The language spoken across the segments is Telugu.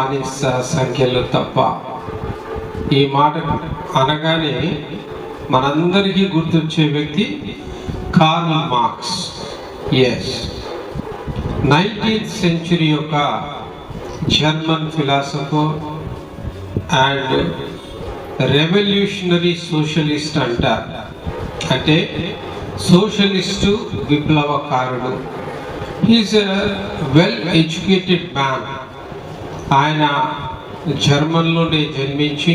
బానిస సంఖ్యలు తప్ప ఈ మాట అనగానే మనందరికీ గుర్తొచ్చే వ్యక్తి Karl Marx. As nineteenth century యొక్క German philosopher and revolutionary socialist అంటారు అంటే socialist విప్లవకారుడు. He's a well educated man ఆయన జర్మన్లోనే జన్మించి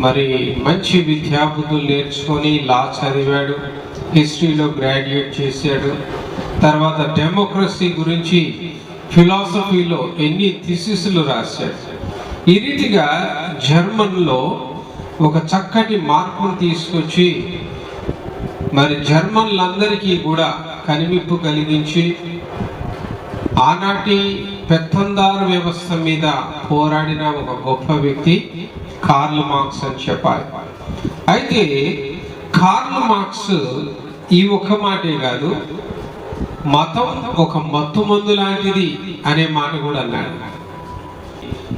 మరి మంచి విద్యాబుద్ధులు నేర్చుకొని లా చదివాడు హిస్టరీలో గ్రాడ్యుయేట్ చేశాడు. తర్వాత డెమోక్రసీ గురించి ఫిలాసఫీలో ఎన్ని థిసిస్లు రాశాడు. ఈ రీతిగా జర్మన్లో ఒక చక్కటి మార్పును తీసుకొచ్చి మరి జర్మన్లందరికీ కూడా కనిమిప్పు కలిగించి ఆనాటి పెత్తందారు వ్యవస్థ మీద పోరాడిన ఒక గొప్ప వ్యక్తి కార్ల్ మార్క్స్ అని చెప్పాలి. అయితే కార్ల్ మార్క్స్ ఈ ఒక్క మాటే కాదు మతం ఒక మత్తు మందు లాంటిది అనే మాట కూడా అన్నాడు.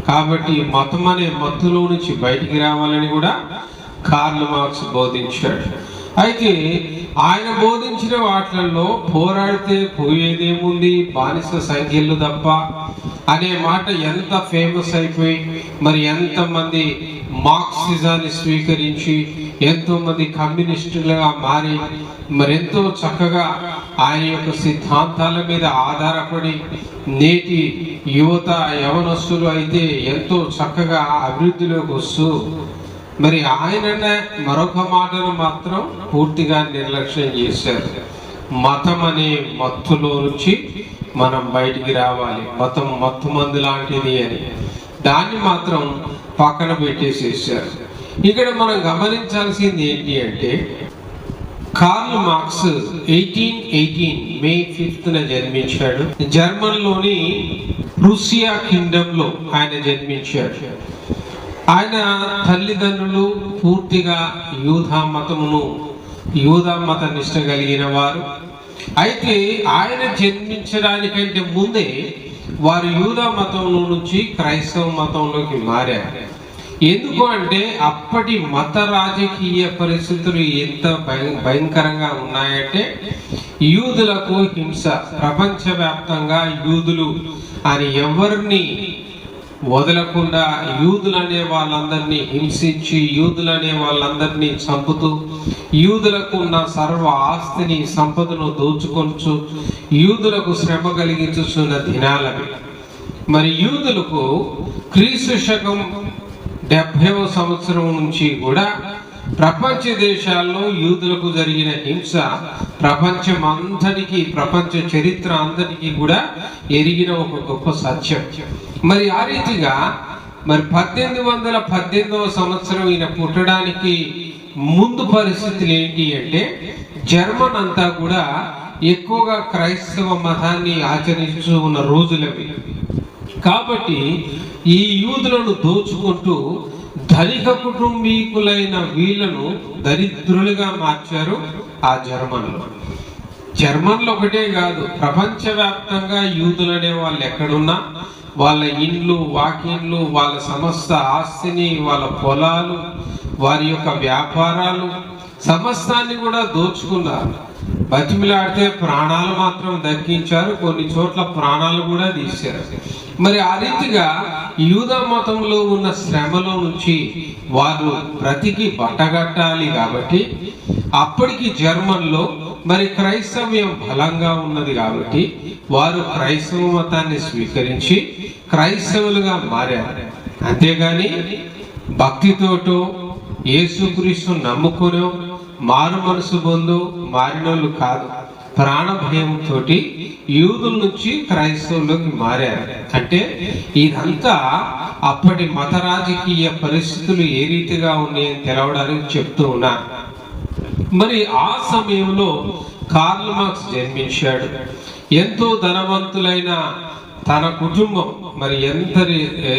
కాబట్టి మతం అనే మత్తులో నుంచి బయటికి రావాలని కూడా కార్ల్ మార్క్స్ బోధించాడు. అయితే ఆయన బోధించిన వాటిల్లో పోరాడితే పోయేదేముంది? బానిస సంఖ్యలు తప్ప. అనే మాట ఎంత ఫేమస్ అయిపోయి మరి ఎంతమంది మార్క్సిజాన్ని స్వీకరించి ఎంతోమంది కమ్యూనిస్టులుగా మారి మరెంతో చక్కగా ఆయన యొక్క సిద్ధాంతాల మీద ఆధారపడి నేటి యువత యవనస్తులు అయితే ఎంతో చక్కగా అభివృద్ధిలోకి వస్తూ మరి ఆయన మరొక మాటను మాత్రం పూర్తిగా నిర్లక్ష్యం చేశారు. మతం అనే మత్తులో నుంచి మనం బయటికి రావాలి. మతం మత్తు మందు లాంటిది అని. దాన్ని మాత్రం పక్కన పెట్టేసేసారు ఇక్కడ మనం గమనించాల్సింది ఏంటి అంటే Karl Marx eighteen eighteen May ఫిఫ్త్న జన్మించాడు. జర్మన్లోని రుసియా కింగ్డమ్లో ఆయన జన్మించాడు. ఆయన తల్లిదండ్రులు పూర్తిగా యూధా మతమును యూధా మత నిష్ట కలిగిన వారు. అయితే ఆయన జన్మించడానికంటే ముందే వారు యూదా మతంలో నుంచి క్రైస్తవ మతంలోకి మారారు. ఎందుకు అంటే అప్పటి మత రాజకీయ పరిస్థితులు ఎంత భయంకరంగా ఉన్నాయంటే యూదులకు హింస. ప్రపంచవ్యాప్తంగా యూదులు అని ఎవరిని వదలకుండా యూదులనే వాళ్ళందరినీ హింసించి యూదులనే వాళ్ళందరినీ చంపుతూ యూదులకు ఉన్న సర్వ ఆస్తిని సంపదను దోచుకొంచు యూదులకు శ్రమ కలిగించుచున్న దినాలవి. మరి యూదులకు క్రీస్తు శకం డెబ్భైవ సంవత్సరం నుంచి కూడా ప్రపంచ దేశాల్లో యూదులకు జరిగిన హింస ప్రపంచం అంతటికీ ప్రపంచ చరిత్ర అందరికీ కూడా ఎరిగిన ఒక గొప్ప సత్యం. మరి ఆ రీతిగా మరి పద్దెనిమిది వందల పద్దెనిమిదవ సంవత్సరం ఈయన పుట్టడానికి ముందు పరిస్థితులు ఏంటి అంటే జర్మన్ అంతా కూడా ఎక్కువగా క్రైస్తవ మతాన్ని ఆచరిస్తూ ఉన్న రోజులవి. కాబట్టి ఈ యూదులను దోచుకుంటూ ధనిక కుటుంబీకులైన వీళ్ళను దరిద్రులుగా మార్చారు ఆ జర్మన్లు. జర్మన్లు ఒకటే కాదు ప్రపంచవ్యాప్తంగా యూదులు అనే వాళ్ళు ఎక్కడున్నా వాళ్ళ ఇండ్లు వాకిండ్లు వాళ్ళ సమస్త ఆస్తిని వాళ్ళ పొలాలు వారి యొక్క వ్యాపారాలు సమస్తాన్ని కూడా దోచుకున్నారు. బతిమిలాడితే ప్రాణాలు మాత్రం దక్కించారు కొన్ని చోట్ల ప్రాణాలు కూడా తీశారు. మరి ఆ రీతిగా యూద మతంలో ఉన్న శ్రమలో నుంచి వారు బ్రతికి బట్టగట్టాలి కాబట్టి అప్పటికి జర్మన్లో మరి క్రైస్తవ్యం బలంగా ఉన్నది కాబట్టి వారు క్రైస్తవ మతాన్ని స్వీకరించి క్రైస్తవులుగా మారారు. అంతేగాని భక్తితోటో యేసుక్రీస్తు నమ్ముకునో మారు మనసు పొందు మారినోళ్ళు కాదు. ప్రాణ భయంతో యూదుల నుంచి క్రైస్తవులోకి మారారు. అంటే ఇదంతా అప్పటి మత రాజకీయ పరిస్థితులు ఏ రీతిగా ఉన్నాయని తెలవడానికి చెప్తూ ఉన్నారు. మరి ఆ సమయంలో కార్ల్ మార్క్స్ జన్మించాడు. ఎంతో ధనవంతులైన తన కుటుంబం మరి ఎంత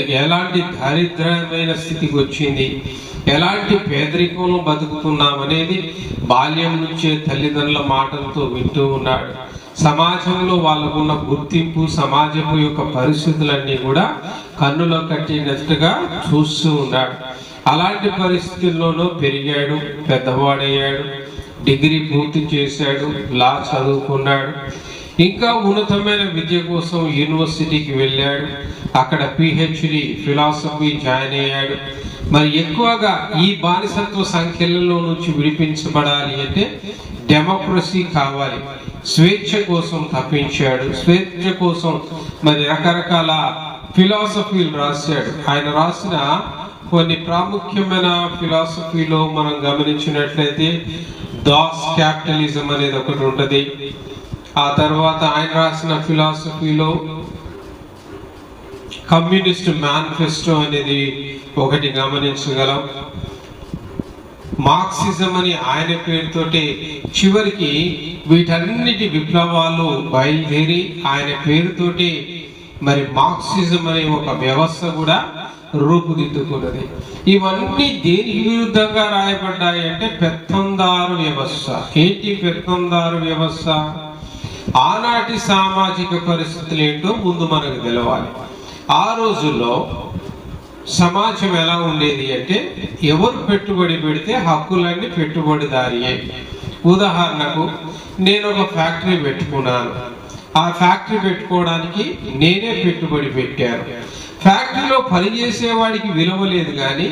ఎలాంటి దారిద్ర్యమైన స్థితికి వచ్చింది ఎలాంటి పేదరికంలో బతుకుతున్నాం అనేది బాల్యం నుంచే తల్లిదండ్రుల మాటలతో వింటూ ఉన్నాడు. సమాజంలో వాళ్ళకున్న గుర్తింపు సమాజం యొక్క పరిస్థితులన్నీ కూడా కన్నులో కట్టినట్టుగా చూస్తూ ఉన్నాడు. అలాంటి పరిస్థితుల్లోనూ పెరిగాడు పెద్దవాడయ్యాడు డిగ్రీ పూర్తి చేశాడు లా చదువుకున్నాడు. ఇంకా ఉన్నతమైన విద్య కోసం యూనివర్సిటీకి వెళ్ళాడు. అక్కడ పిహెచ్డి ఫిలాసఫీ జాయిన్ అయ్యాడు. మరి ఎక్కువగా ఈ బానిసత్వ సంఖ్యలలో నుంచి విడిపించబడాలి అంటే డెమోక్రసీ కావాలి. స్వేచ్ఛ కోసం తప్పించాడు. స్వేచ్ఛ కోసం మరి రకరకాల ఫిలాసఫీలు రాశాడు. ఆయన రాసిన కొన్ని ప్రాముఖ్యమైన ఫిలాసఫీలో మనం గమనించినట్లయితే దాస్ క్యాపిటలిజం అనేది ఒకటి ఉంటుంది. ఆ తర్వాత ఆయన రాసిన ఫిలాసఫీలో కమ్యూనిస్ట్ మేనిఫెస్టో అనేది ఒకటి గమనించగలం. మార్క్సిజం అని ఆయన పేరుతోటి చివరికి వీటన్నిటి విప్లవాలు బయలుదేరి ఆయన పేరుతోటి మరి మార్క్సిజం అనే ఒక వ్యవస్థ కూడా రూపుదిద్దుకున్నది. ఇవన్నీ దేనికి విరుద్ధంగా రాయబడ్డాయి అంటే పెత్తందారు వ్యవస్థ. ఏంటి పెత్తందారు వ్యవస్థ? ఆనాటి సామాజిక పరిస్థితులు ఏంటో ముందు మనకు తెలవాలి. ఆ రోజుల్లో సమాజం ఎలా ఉండేది అంటే ఎవరు పెట్టుబడి పెడితే హక్కులన్నీ పెట్టుబడిదారియే. ఉదాహరణకు నేను ఒక ఫ్యాక్టరీ పెట్టుకున్నాను. ఆ ఫ్యాక్టరీ పెట్టుకోవడానికి నేనే పెట్టుబడి పెట్టాను. ఫ్యాక్టరీలో పనిచేసేవాడికి విలువ లేదు కానీ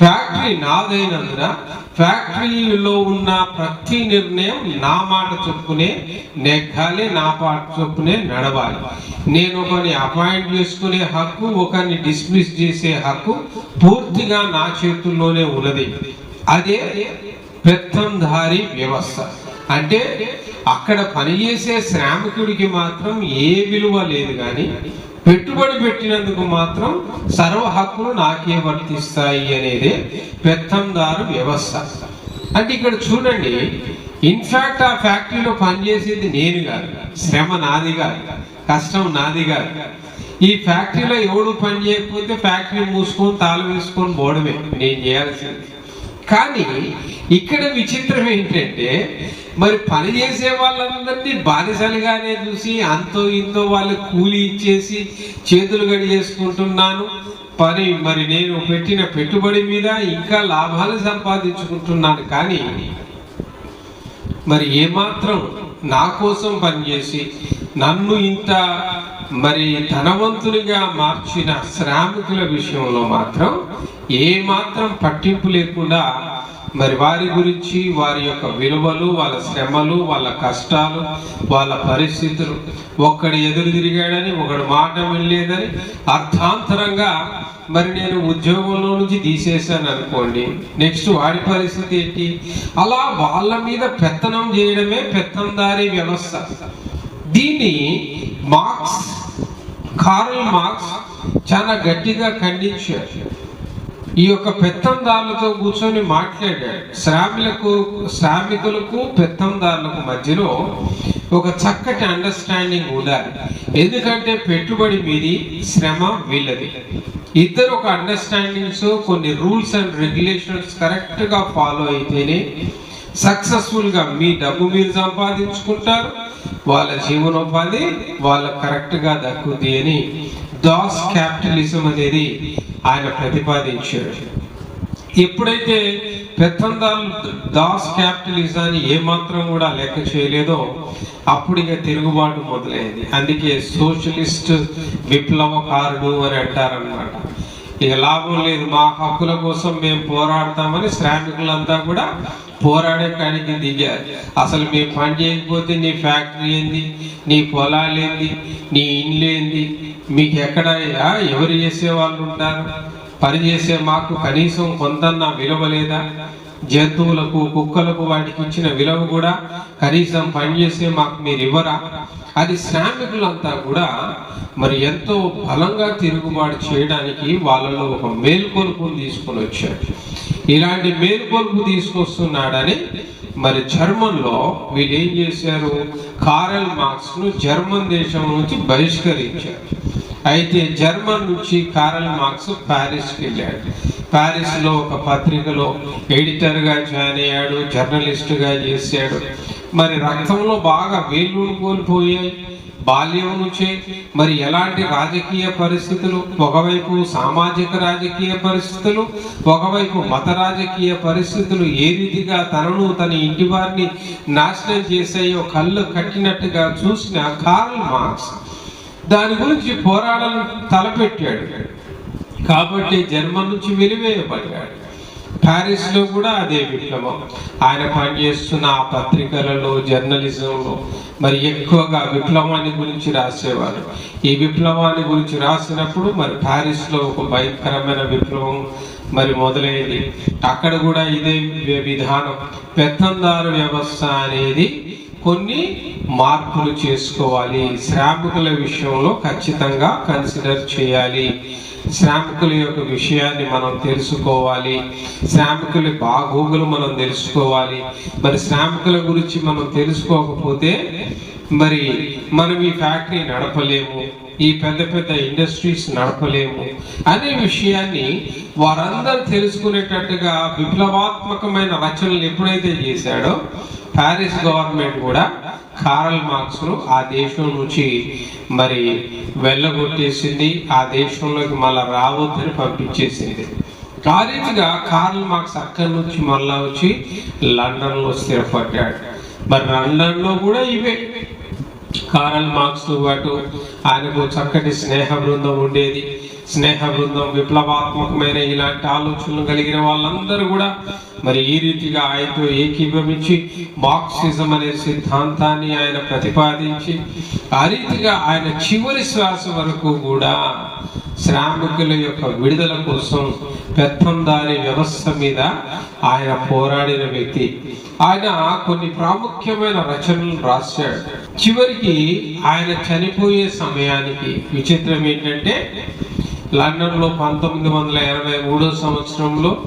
ఫ్యాక్టరీ నాదైనందున ఫ్యాక్టరీలో ఉన్న ప్రతి నిర్ణయం నా మాట చొప్పునే నెగ్గాలి నా పాట చొప్పునే నడవాలి. నేను ఒకరిని అపాయింట్ చేసుకునే హక్కు ఒకరిని డిస్మిస్ చేసే హక్కు పూర్తిగా నా చేతుల్లోనే ఉన్నది. అదే పెత్తంధారి వ్యవస్థ. అంటే అక్కడ పనిచేసే శ్రామికుడికి మాత్రం ఏ విలువ లేదు కానీ పెట్టుబడి పెట్టినందుకు మాత్రం సర్వ హక్కులు నాకే వర్తిస్తాయి అనేది పెత్తందారు వ్యవస్థ. అంటే ఇక్కడ చూడండి ఇన్ఫాక్ట్ ఆ ఫ్యాక్టరీలో పనిచేసేది నేను కాదు శ్రమ నాది కాదు కష్టం నాది కాదు. ఈ ఫ్యాక్టరీలో ఎవడు పని చేయకపోతే ఫ్యాక్టరీ మూసుకొని తాళం వేసుకొని పోవడమే నేను చేయాల్సింది. కానీ ఇక్కడ విచిత్రం ఏంటంటే మరి పని చేసే వాళ్ళందరినీ బానిసలుగానే చూసి అంతో ఇంతో వాళ్ళు కూలి ఇచ్చేసి చేతులు గడి చేసుకుంటున్నాను పని మరి నేను పెట్టిన పెట్టుబడి మీద ఇంకా లాభాలు సంపాదించుకుంటున్నాను కానీ మరి ఏమాత్రం నా కోసం పనిచేసి నన్ను ఇంత మరి ధనవంతునిగా మార్చిన శ్రామికుల విషయంలో మాత్రం ఏ మాత్రం పట్టింపు లేకుండా మరి వారి గురించి వారి యొక్క విలువలు వాళ్ళ శ్రమలు వాళ్ళ కష్టాలు వాళ్ళ పరిస్థితులు ఒక్కడు ఎదురు తిరిగాడని ఒకడు మాట వెళ్ళేదని అర్థాంతరంగా మరి నేను ఉద్యోగంలో నుంచి తీసేశాను అనుకోండి. నెక్స్ట్ వాడి పరిస్థితి ఏంటి? అలా వాళ్ళ మీద పెత్తనం చేయడమే పెత్తందారీ వ్యవస్థ. దీన్ని మార్క్స్ కార్ల్ మార్క్స్ చాలా గట్టిగా ఖండించారు. ఈ యొక్క పెత్తందారులతో కూర్చొని మాట్లాడాడు శ్రామికులకు శ్రామికులకు పెత్తందారులకు మధ్యలో ఒక చక్కటి అండర్స్టాండింగ్ ఉండాలి. ఎందుకంటే పెట్టుబడి మీది శ్రమ వీళ్ళది. ఇద్దరు ఒక అండర్స్టాండింగ్స్ కొన్ని రూల్స్ అండ్ రెగ్యులేషన్స్ కరెక్ట్గా ఫాలో అయితేనే సక్సెస్ఫుల్గా మీ డబ్బు మీరు సంపాదించుకుంటారు వాళ్ళ జీవనోపాధి వాళ్ళకు కరెక్ట్గా దక్కుద్ది అని దాస్ క్యాపిటలిజం అనేది ఆయన ప్రతిపాదించాడు. ఎప్పుడైతే పెత్తందారులు దాస్ క్యాపిటలిజాన్ని ఏమాత్రం కూడా లెక్క చేయలేదో అప్పుడు ఇక తిరుగుబాటు మొదలైంది. అందుకే సోషలిస్ట్ విప్లవకారుడు అని అంటారనమాట ఇక లాభం లేదు మా హక్కుల కోసం మేము పోరాడతామని శ్రామికులంతా కూడా పోరాడే కాడికి దిగారు అసలు మేము పని చేయకపోతే నీ ఫ్యాక్టరీ ఏంది? నీ పొలాలు ఏంది? నీ ఇండ్లు ఏంది? మీకు ఎక్కడ ఎవరు చేసే వాళ్ళు ఉంటారు? పని చేసే మాకు కనీసం కొంతన్న విలువ లేదా? జంతువులకు కుక్కలకు వాటికి ఇచ్చిన విలువ కూడా కనీసం పని మాకు మీరు ఇవ్వరా? అది శ్రామికులంతా కూడా మరి ఎంతో బలంగా తిరుగుబాటు చేయడానికి వాళ్ళలో ఒక మేల్కొలుపును తీసుకొని వచ్చాడు ఇలాంటి మేలుకొలుపు తీసుకొస్తున్నాడని మరి జర్మన్లో వీళ్ళు ఏం చేశారు? కారల్ మార్క్స్ను జర్మన్ దేశం నుంచి బహిష్కరించారు. అయితే జర్మన్ నుంచి కారల్ మార్క్స్ ప్యారిస్కి వెళ్ళాడు. ప్యారిస్లో ఒక పత్రికలో ఎడిటర్గా జాయిన్ అయ్యాడు జర్నలిస్టుగా చేశాడు. మరి రక్తంలో బాగా వేళ్ళు కోల్పోయాయి. బాల్యం నుంచే మరి ఎలాంటి రాజకీయ పరిస్థితులు ఒకవైపు సామాజిక రాజకీయ పరిస్థితులు ఒకవైపు మత రాజకీయ పరిస్థితులు ఏ రీతిగా తనను తన ఇంటి వారిని నాశనం చేసాయో కళ్ళు కట్టినట్టుగా చూసిన కార్ల్ మార్క్స్ దాని గురించి పోరాడాలని తలపెట్టాడు. కాబట్టి జన్మ నుంచి వెలివేయబడ్డాడు. ప్యారిస్లో కూడా అదే విప్లవం. ఆయన పనిచేస్తున్న ఆ పత్రికలలో జర్నలిజంలో మరి ఎక్కువగా విప్లవాన్ని గురించి రాసేవారు. ఈ విప్లవాన్ని గురించి రాసినప్పుడు మరి ప్యారిస్లో ఒక భయంకరమైన విప్లవం మరి మొదలైంది. అక్కడ కూడా ఇదే విధానం. పెత్తందారు వ్యవస్థ అనేది కొన్ని మార్పులు చేసుకోవాలి. శ్రామికుల విషయంలో ఖచ్చితంగా కన్సిడర్ చేయాలి. శ్రామికుల యొక్క విషయాన్ని మనం తెలుసుకోవాలి. శ్రామికుల బాగోగులు మనం తెలుసుకోవాలి. మరి శ్రామికుల గురించి మనం తెలుసుకోకపోతే మరి మనం ఈ ఫ్యాక్టరీ నడపలేము ఈ పెద్ద పెద్ద ఇండస్ట్రీస్ నడపలేము అనే విషయాన్ని వారందరూ తెలుసుకునేటట్టుగా విప్లవాత్మకమైన రచనలు ఎప్పుడైతే చేశాడో ప్యారిస్ గవర్నమెంట్ కూడా కారల్ మార్క్స్ను ఆ దేశం నుంచి మరి వెళ్ళగొట్టేసింది ఆ దేశంలోకి మళ్ళీ రావద్దని పంపించేసింది. ఆ కార్ల్ మార్క్స్ అక్కడి నుంచి మళ్ళా వచ్చి లండన్లో స్థిరపడ్డాడు. మరి లండన్లో కూడా ఇవే. కారల్ మార్క్స్తో పాటు ఆయనకు చక్కటి స్నేహ బృందం ఉండేది. స్నేహ బృందం విప్లవాత్మకమైన ఇలాంటి ఆలోచనలు కలిగిన వాళ్ళందరూ కూడా మరి ఈ రీతిగా ఆయనతో ఏకీభవించి మార్క్సిజం అనే సిద్ధాంతాన్ని ఆయన ప్రతిపాదించి ఆ రీతిగా ఆయన చివరి శ్వాస వరకు కూడా శ్రామికుల యొక్క విడుదల కోసం పెత్తందారి వ్యవస్థ మీద ఆయన పోరాడిన వ్యక్తి. ఆయన కొన్ని ప్రాముఖ్యమైన రచనలు రాశాడు. చివరికి ఆయన చనిపోయే సమయానికి విచిత్రం ఏంటంటే లండన్లో పంతొమ్మిది వందల ఎనభై మూడో సంవత్సరంలో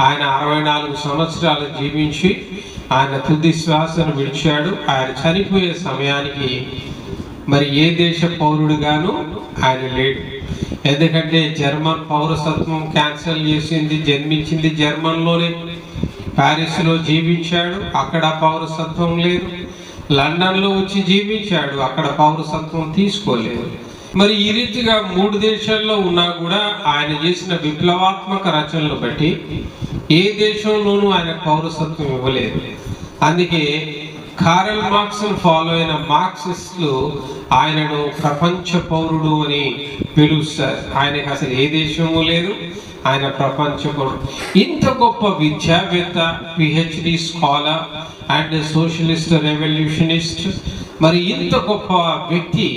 ఆయన అరవై నాలుగు సంవత్సరాలు జీవించి ఆయన తుది శ్వాసను విడిచాడు. ఆయన చనిపోయే సమయానికి మరి ఏ దేశ పౌరుడుగాను ఆయన లేడు. ఎందుకంటే జర్మన్ పౌరసత్వం క్యాన్సిల్ చేసింది జన్మించింది జర్మన్లోనే. ప్యారిస్లో జీవించాడు అక్కడ పౌరసత్వం లేదు. లండన్లో వచ్చి జీవించాడు అక్కడ పౌరసత్వం తీసుకోలేదు. మరి ఈ రీతిగా మూడు దేశాల్లో ఉన్నా కూడా ఆయన చేసిన విప్లవాత్మక రచనలు బట్టి ఏ దేశంలోనూ ఆయన పౌరసత్వం ఇవ్వలేదు. అందుకే కారల్ మార్క్స్ ఫాలో అయిన మార్క్సిస్టులు ఆయనను ప్రపంచ పౌరుడు అని పిలుస్తారు. ఆయనకు అసలు ఏ దేశము లేదు ఆయన ప్రపంచ పౌరుడు. ఇంత గొప్ప విద్యావేత్త PhD scholar and socialist revolutionist. మరి ఇంత గొప్ప వ్యక్తి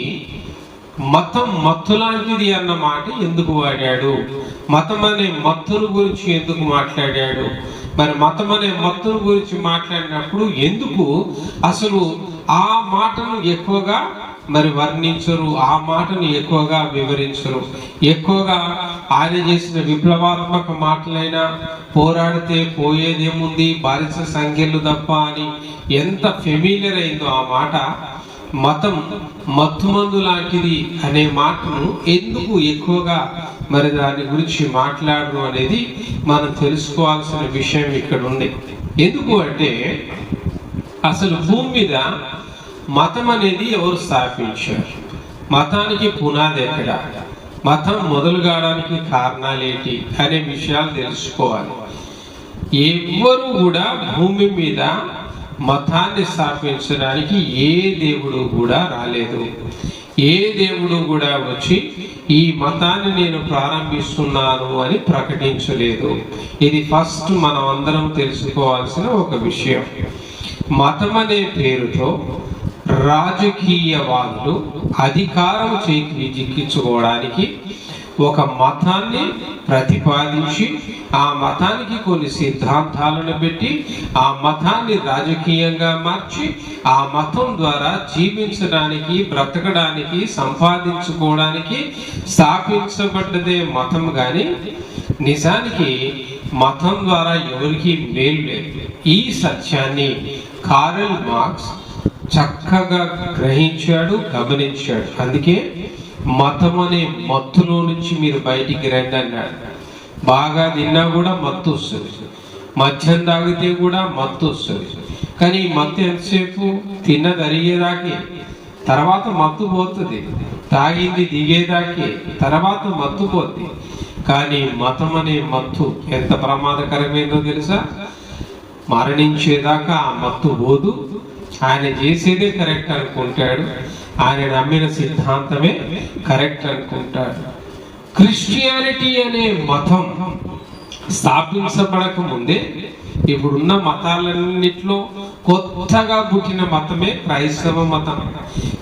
మతం మత్తులాంటిది అన్న మాట ఎందుకు వాడాడు? మతం అనే మత్తుల గురించి ఎందుకు మాట్లాడాడు? మరి మతం అనే మత్తుల గురించి మాట్లాడినప్పుడు ఎందుకు అసలు ఆ మాటను ఎక్కువగా మరి వర్ణించరు? ఆ మాటను ఎక్కువగా వివరించరు? ఎక్కువగా ఆయన చేసిన విప్లవాత్మక మాటలైనా పోరాడితే పోయేదేముంది? బారిస సంఖ్యలు తప్ప అని ఎంత ఫెమిలియర్ అయిందో ఆ మాట మతం మత్తుమందు లాంటిది అనే మాటను ఎందుకు ఎక్కువగా మరి దాని గురించి మాట్లాడడం అనేది మనం తెలుసుకోవాల్సిన విషయం ఇక్కడ ఉంది. ఎందుకు అంటే అసలు భూమి మీద మతం అనేది ఎవరు స్థాపించారు? మతానికి పునాది ఎక్కడ? మతం మొదలు కావడానికి కారణాలేంటి అనే విషయాలు తెలుసుకోవాలి. ఎవ్వరు కూడా భూమి మీద మతాన్ని స్థాపించడానికి ఏ దేవుడు కూడా రాలేదు. ఏ దేవుడు కూడా వచ్చి ఈ మతాన్ని నేను ప్రారంభిస్తున్నాను అని ప్రకటించలేదు. ఇది ఫస్ట్ మనం అందరం తెలుసుకోవాల్సిన ఒక విషయం. మతం అనే పేరుతో రాజకీయవాదులు అధికారం చేకి జిక్కించుకోవడానికి ఒక మతాన్ని ప్రతిపాదించి ఆ మతానికి కొన్ని సిద్ధాంతాలను పెట్టి ఆ మతాన్ని రాజకీయంగా మార్చి ఆ మతం ద్వారా జీవించడానికి బ్రతకడానికి సంపాదించుకోవడానికి స్థాపించబడ్డదే మతం కానీ నిజానికి మతం ద్వారా ఎవరికి మేలు లేదు. ఈ సత్యాన్ని కారల్ మార్క్స్ చక్కగా గ్రహించాడు గమనించాడు. అందుకే మతం అనే మత్తులో నుంచి మీరు బయటికి రండి అన్నాడు. బాగా తిన్నా కూడా మత్తు వస్తుంది. మద్యం తాగితే కూడా మత్తు వస్తుంది. కానీ ఈ మత్తు ఎంతసేపు? తిన్న తరిగేదాకే తర్వాత మత్తు పోతుంది. తాగింది దిగేదాకే. తర్వాత మత్తు పోతుంది కానీ మతం అనే మత్తు ఎంత ప్రమాదకరమైందో తెలుసా? మరణించేదాకా ఆ మత్తు పోదు. ఆయన చేసేదే కరెక్ట్ అనుకుంటాడు. ఆయన నమ్మిన సిద్ధాంతమే కరెక్ట్ అనుకుంటాడు. క్రిస్టియానిటీ అనే మతం స్థాపించబడక ముందే ఇప్పుడున్న మతాలన్నిట్లో కొత్తగా పుట్టిన మతమే క్రైస్తవ మతం.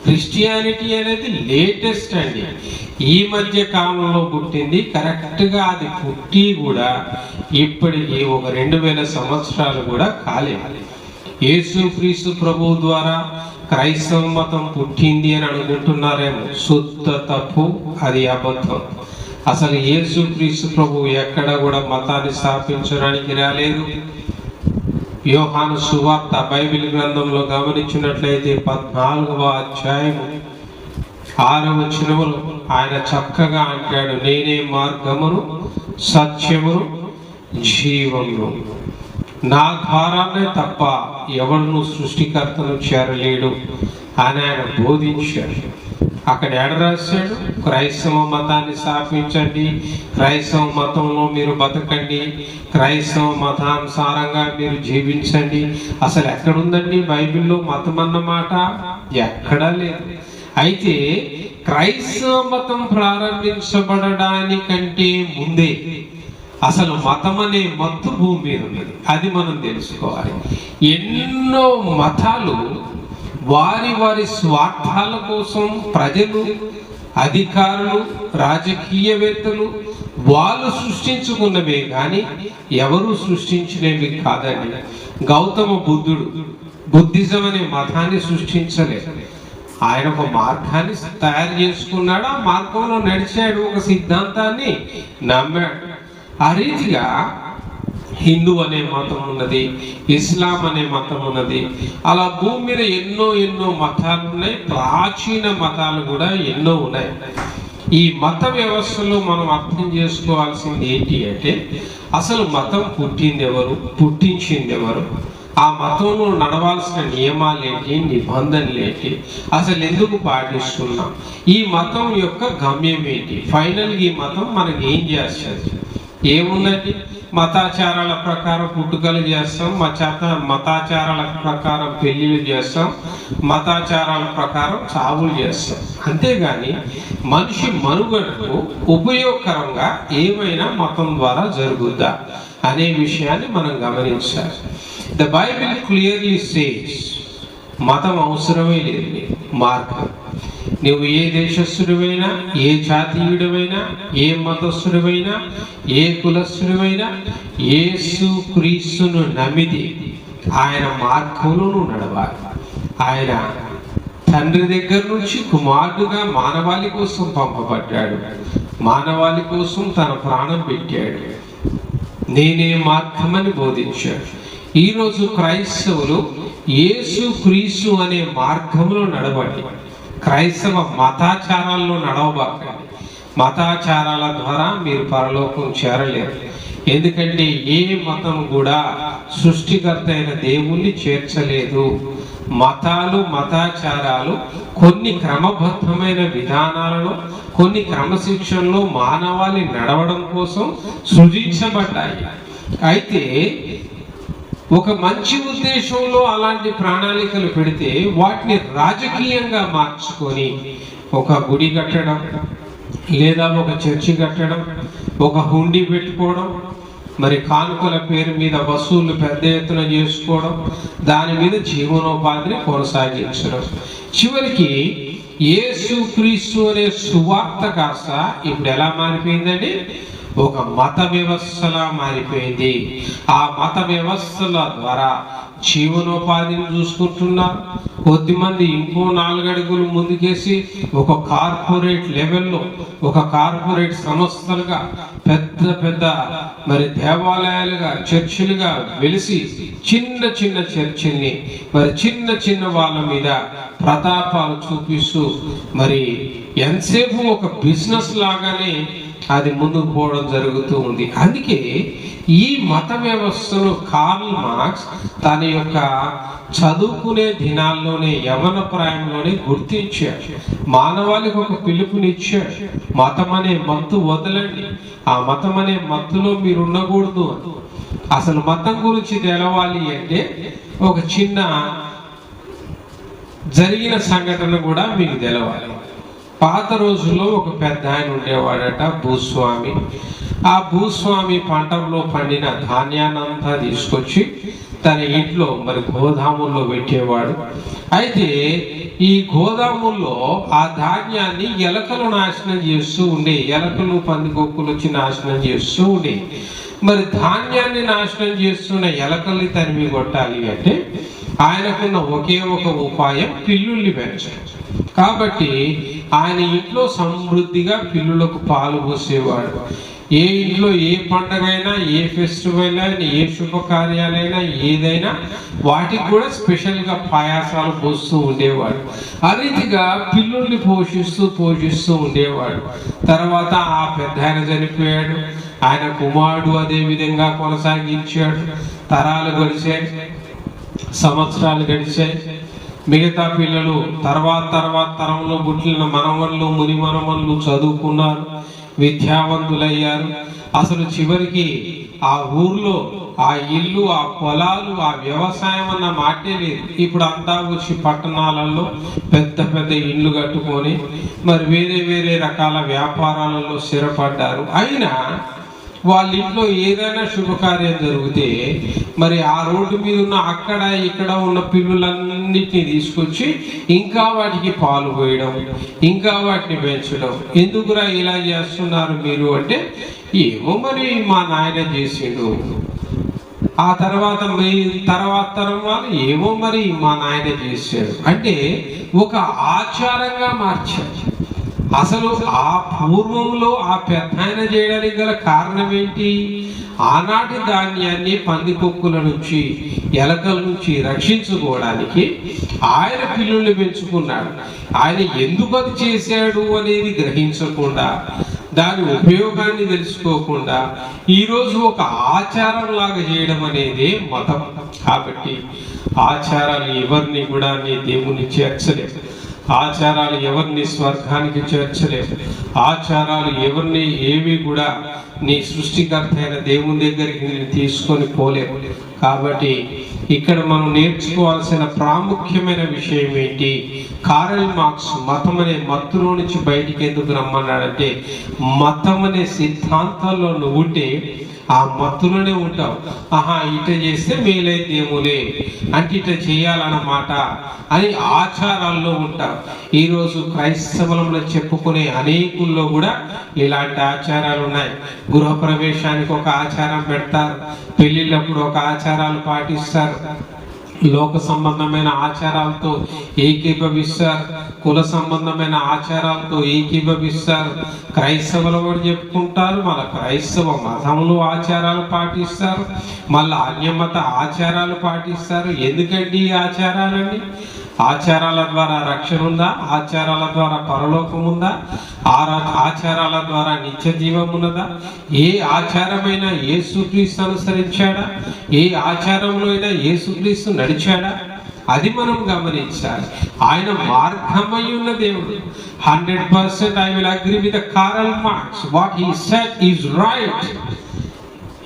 క్రిస్టియానిటీ అనేది లేటెస్ట్ అండి. ఈ మధ్య కాలంలో పుట్టింది కరెక్ట్గా అది పుట్టి కూడా ఇప్పటికి ఒక రెండు వేల సంవత్సరాలు కూడా కాలేదు. యేసు క్రీస్తు ప్రభువు ద్వారా క్రైస్తవ మతం పుట్టింది అని అనుకుంటున్నారేమో? శుద్ధ తప్పు అది అబద్ధం. అసలు యేసు క్రీస్తు ప్రభు ఎక్కడ కూడా మతాన్ని స్థాపించడానికి రాలేదు. యోహాను సువార్త బైబిల్ గ్రంథంలో గమనించినట్లయితే పద్నాలుగవ అధ్యాయము ఆరవ చిరువులు ఆయన చక్కగా అంటాడు నేనే మార్గమును సత్యమును జీవమును. నా ద్వారానే తప్ప ఎవరిను సృష్టికర్తను చేరలేడు అని ఆయన బోధించాడు. అక్కడ ఎడ రాశాడు? క్రైస్తవ మతాన్ని స్థాపించండి క్రైస్తవ మతంలో మీరు బతకండి క్రైస్తవ మతానుసారంగా మీరు జీవించండి. అసలు ఎక్కడుందండి బైబిల్లో మతం అన్నమాట ఎక్కడా లేదు. అయితే క్రైస్తవ మతం ప్రారంభించబడడానికంటే ముందే అసలు మతం అనే మత్తు భూమి మీద ఉన్నది. అది మనం తెలుసుకోవాలి. ఎన్నో మతాలు వారి వారి స్వార్థాల కోసం ప్రజలు అధికారులు రాజకీయవేత్తలు వాళ్ళు సృష్టించుకున్నవే కానీ ఎవరు సృష్టించినవి కాదని గౌతమ బుద్ధుడు బుద్ధిజం అనే మతాన్ని సృష్టించలేదు. ఆయన ఒక మార్గాన్ని తయారు చేసుకున్నాడు. ఆ మార్గంలో నడిచాడు ఒక సిద్ధాంతాన్ని నమ్మాడు. ఆ రీతిగా హిందూ అనే మతం ఉన్నది ఇస్లాం అనే మతం ఉన్నది. అలా భూమి మీద ఎన్నో ఎన్నో మతాలు ఉన్నాయి ప్రాచీన మతాలు కూడా ఎన్నో ఉన్నాయి. ఈ మత వ్యవస్థలో మనం అర్థం చేసుకోవాల్సింది ఏంటి అంటే అసలు మతం పుట్టింది ఎవరు పుట్టించింది ఎవరు ఆ మతంలో నడవాల్సిన నియమాలు ఏంటి నిబంధనలు ఏంటి అసలు ఎందుకు పాటిస్తున్నాం? ఈ మతం యొక్క గమ్యం ఏంటి? ఫైనల్గా ఈ మతం మనకి ఏం చేస్తుంది? ఏమున్నది మతాచారాల ప్రకారం పుట్టుకలు చేస్తాం మత మతాచారాల ప్రకారం పెళ్ళిళ్ళు చేస్తాం మతాచారాల ప్రకారం చావులు చేస్తాం. అంతేగాని మనిషి మనుగడకు ఉపయోగకరంగా ఏమైనా మతం ద్వారా జరుగుద్దా అనే విషయాన్ని మనం గమనించాలి. ద బైబిల్ క్లియర్లీ సేస్ మతం అవసరమే లేదు మార్గం. నువ్వు ఏ దేశస్థుడివైనా ఏ జాతీయుడివైనా ఏ మతస్థుడివైనా ఏ కులస్థుడివైనా యేసు క్రీస్తును నమ్మితే ఆయన మార్గంలో నువ్వు నడవాలి. ఆయన తండ్రి దగ్గర నుంచి కుమారుడుగా మానవాళి కోసం పంపబడ్డాడు. మానవాళి కోసం తన ప్రాణం పెట్టాడు. నేనే మార్గమని బోధించాడు. ఈరోజు క్రైస్తవులు యేసు క్రీస్తు అనే మార్గంలో నడవండి. క్రైస్తవ మతాచారాల్లో నడవబాకండి. మతాచారాల ద్వారా మీరు పరలోకం చేరలేరు. ఎందుకంటే ఏ మతం కూడా సృష్టికర్త అయిన దేవుణ్ణి చేర్చలేదు. మతాలు మతాచారాలు కొన్ని క్రమబద్ధమైన విధానాలను కొన్ని క్రమశిక్షణలో మానవాళి నడవడం కోసం సృజించబడ్డాయి. అయితే ఒక మంచి ఉద్దేశంలో అలాంటి ప్రణాళికలు పెడితే వాటిని రాజకీయంగా మార్చుకొని ఒక గుడి కట్టడం లేదా ఒక చర్చి కట్టడం ఒక హుండీ పెట్టుకోవడం మరి కానుకల పేరు మీద వసూళ్ళు పెద్ద ఎత్తున చేసుకోవడం దాని మీద జీవనోపాధిని కొనసాగించడం. చివరికి యేసు క్రీస్తు అనే సువార్త కాస్త ఇప్పుడు ఎలా మారిపోయిందండి? ఒక మత వ్యవస్థలా మారిపోయింది. ఆ మత వ్యవస్థల ద్వారా జీవనోపాధిని చూసుకుంటున్నారు. కొద్దిమంది ఇంకో నాలుగడుగులు ముందుకేసి ఒక కార్పొరేట్ లెవెల్లో ఒక కార్పొరేట్ సంస్థలుగా పెద్ద పెద్ద మరి దేవాలయాలుగా చర్చిలుగా వెలిసి చిన్న చిన్న చర్చిల్ని మరి చిన్న చిన్న వాళ్ళ మీద ప్రతాపాలు చూపిస్తూ మరి ఎంతసేపు ఒక బిజినెస్ లాగానే అది ముందుకు పోవడం జరుగుతూ ఉంది. అందుకే ఈ మత వ్యవస్థను కార్ల్ మార్క్స్ తన యొక్క చదువుకునే దినాల్లోనే యవన ప్రాయంలోనే గుర్తించాడు. మానవాళికి ఒక పిలుపునిచ్చాడు. మతం అనే మత్తు వదలండి. ఆ మతం అనే మత్తులో మీరు ఉండకూడదు అసలు మతం గురించి తెలవాలి అంటే ఒక చిన్న జరిగిన సంఘటన కూడా మీకు తెలవాలి. పాత రోజుల్లో ఒక పెద్ద ఆయన ఉండేవాడట భూస్వామి. ఆ భూస్వామి పంటలో పండిన ధాన్యాన్నంతా తీసుకొచ్చి తన ఇంట్లో మరి గోదాముల్లో పెట్టేవాడు. అయితే ఈ గోదాముల్లో ఆ ధాన్యాన్ని ఎలకలు నాశనం చేస్తూ ఉండే ఎలకలు పందికొక్కులు వచ్చి నాశనం చేస్తూ ఉండే మరి ధాన్యాన్ని నాశనం చేస్తున్న ఎలకల్ని తరిమి కొట్టాలి అంటే ఆయనకున్న ఒకే ఒక ఉపాయం పిల్లుల్ని పెంచడం. కాబట్టి ఆయన ఇంట్లో సమృద్ధిగా పిల్లులకు పాలు పోసేవాడు. ఏ ఇంట్లో ఏ పండగైనా ఏ ఫెస్టివల్ అయినా ఏ శుభకార్యాలైనా ఏదైనా వాటికి కూడా స్పెషల్గా పాయాసాలు పోస్తూ ఉండేవాడు. ఆ రీతిగా పిల్లుల్ని పోషిస్తూ పోషిస్తూ ఉండేవాడు. తర్వాత ఆ పెద్ద ఆయన చనిపోయాడు. ఆయన కుమారుడు అదే విధంగా కొనసాగించాడు. తరాలు గడిచాయి. సంవత్సరాలు గడిచాయి. మిగతా పిల్లలు తర్వాత తర్వాత తరంలో పుట్టిన మనవళ్ళు మునిమనవళ్ళు చదువుకున్నారు విద్యావంతులయ్యారు. అసలు చివరికి ఆ ఊర్లో ఆ ఇల్లు ఆ పొలాలు ఆ వ్యవసాయం అన్న మాటే లేదు. ఇప్పుడు అంతా వచ్చి పట్టణాలలో పెద్ద పెద్ద ఇల్లు కట్టుకొని మరి వేరే వేరే రకాల వ్యాపారాలలో స్థిరపడ్డారు. అయినా వాళ్ళ ఇంట్లో ఏదైనా శుభకార్యం జరిగితే మరి ఆ రోడ్డు మీద ఉన్న అక్కడ ఇక్కడ ఉన్న పిల్లులన్నిటిని తీసుకొచ్చి ఇంకా వాటికి పాలు పోయడం ఇంకా వాటిని పెంచడం. ఎందుకురా ఇలా చేస్తున్నారు మీరు అంటే ఏమో మరి మా నాయన చేసిండు. ఆ తర్వాత మీ తర్వాత తరం ఏమో మరి మా నాయన చేశాడు. అంటే ఒక ఆచారంగా మార్చారు. అసలు ఆ పూర్వంలో ఆ పెద్ద ఆయన చేయడానికి గల కారణం ఏంటి ఆనాటి ధాన్యాన్ని పందికొక్కుల నుంచి ఎలకల నుంచి రక్షించుకోవడానికి ఆయన పిల్లుల్ని పెంచుకున్నాడు. ఆయన ఎందుకు అది చేశాడు అనేది గ్రహించకుండా దాని ఉపయోగాన్ని తెలుసుకోకుండా ఈరోజు ఒక ఆచారం లాగా చేయడం అనేది మతం. కాబట్టి ఆచారాలు ఎవరిని కూడా నీ దేవుని చేర్చలేదు ఆచారాలు ఎవరిని స్వర్గానికి చేర్చలేవు. ఆచారాలు ఎవరిని ఏవి కూడా నీ సృష్టికర్త అయిన దేవుని దగ్గరికి నేను తీసుకొని పోలేవు. కాబట్టి ఇక్కడ మనం నేర్చుకోవాల్సిన ప్రాముఖ్యమైన విషయం ఏంటి? కారల్ మార్క్స్ మతం అనే మత్తులో నుంచి బయటికి ఎందుకు రమ్మన్నాడంటే మతం అనే సిద్ధాంతాల్లో నువ్వుంటే ఆ మత్తులోనే ఉంటాం ఆహా ఇట చేస్తే మేలైందేమోలే అంటే ఇట చేయాలన్నమాట అని ఆచారాల్లో ఉంటాం. ఈరోజు క్రైస్తవులంలో చెప్పుకునే అనేకుల్లో కూడా ఇలాంటి ఆచారాలు ఉన్నాయి గృహప్రవేశానికి ఒక ఆచారం పెడతారు. పెళ్ళిళ్ళప్పుడు ఒక ఆచారాలు పాటిస్తారు. లోక సంబంధమైన ఆచారాలతో ఏకీభవిస్తారు కుల సంబంధమైన ఆచారాలతో ఏకీభవిస్తారు క్రైస్తవులు కూడా చెప్పుకుంటారు. మన క్రైస్తవ మతంలో ఆచారాలు పాటిస్తారు. మళ్ళీ అన్యమత ఆచారాలు పాటిస్తారు. ఎందుకండి ఈ ఆచారాలండి ఆచారాల ద్వారా రక్షణ ఉందా? ఆచారాల ద్వారా పరలోకం ఉందా? ఆరా- ఆచారాల ద్వారా నిత్య జీవం ఉన్నదా? ఏ ఆచారమైనా సుక్రీస్తు అనుసరించాడా? ఏ ఆచారంలో అయినా యేసుక్రీస్తు నడిచాడా? అది మనం గమనించాలి. ఆయన మార్గమై ఉన్న దేవుడు. Hundred percent I will agree with Karl Marx. What he said is right.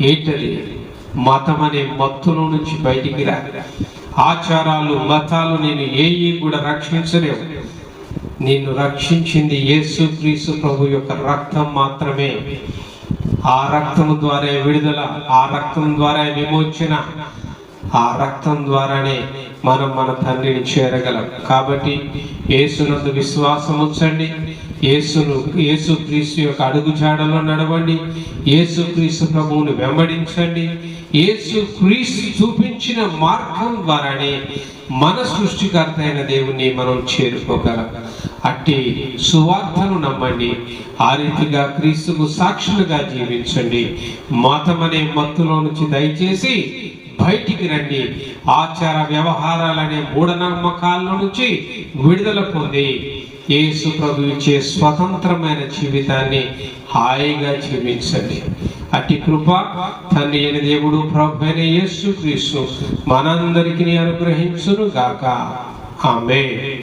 ఏంటది? మతం అనే మత్తులో నుంచి బయటికి రా ఆచారాలు మతాలు నేను ఏ కూడా రక్షించలేవు. నిన్ను రక్షించింది యేసు క్రీసు ప్రభు యొక్క రక్తం మాత్రమే. ఆ రక్తం ద్వారా విడుదల ఆ రక్తం ద్వారా విమోచన. ఆ రక్తం ద్వారానే మనం మన తండ్రిని చేరగలం. కాబట్టి యేసునందు విశ్వాసం ఉంచండి. యేసును యేసు క్రీస్తు యొక్క అడుగు జాడలో నడవండి. యేసు క్రీస్తు ప్రభువును వెంబడించండి. యేసు క్రీస్తు చూపించిన మార్గం ద్వారానే మన సృష్టికర్త అయిన దేవుణ్ణి మనం చేరుకోగలం. అట్టి సువార్తను నమ్మండి. ఆ రీతిగా క్రీస్తుకు సాక్షులుగా జీవించండి. మతం అనే మత్తులో నుంచి దయచేసి బయటికి రండి. ఆచార వ్యవహారాలనే మూఢనమ్మకాల నుంచి విడుదల పొంది యేసు ప్రభు ఇచ్చే స్వతంత్రమైన జీవితాన్ని హాయిగా జీవించండి. అట్టి కృప తండ్రి అయిన దేవుడు ప్రభు అయిన యేసు క్రీస్తు మనందరికీ అనుగ్రహించును గాక ఆమె